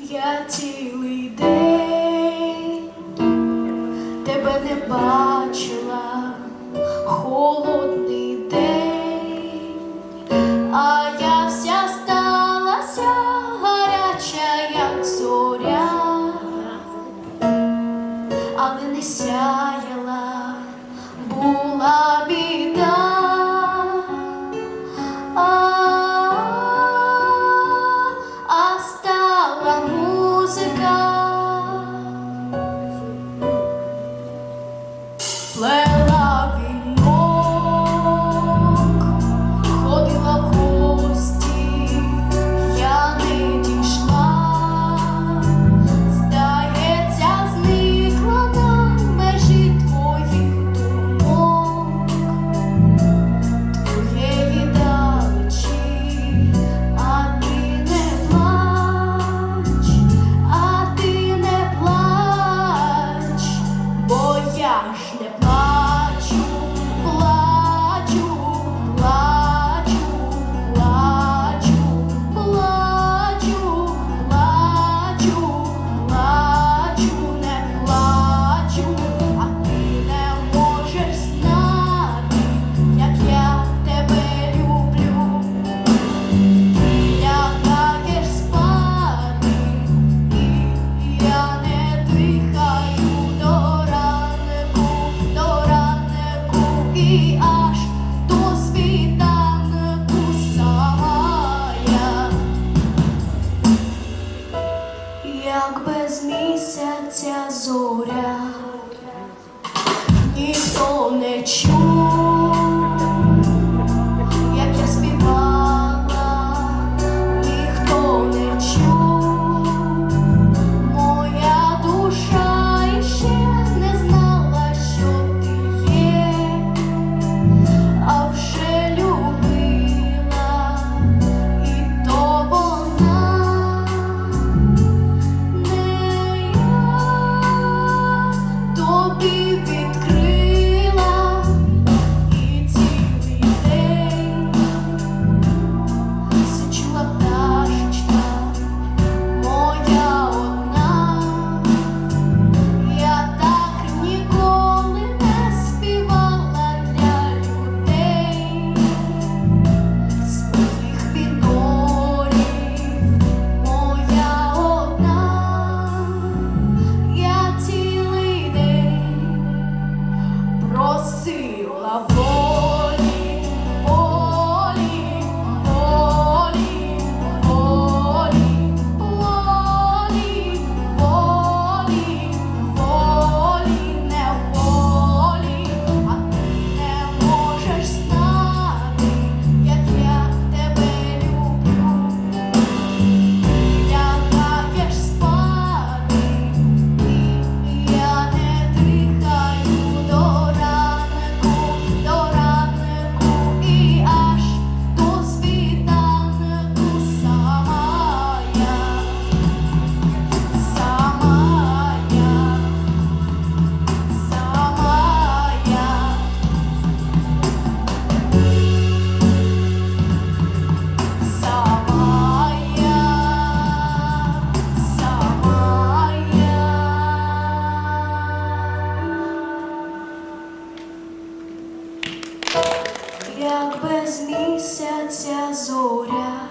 Я цілий день тебе не бачила холод. distâncias orar. як без місяця зоря.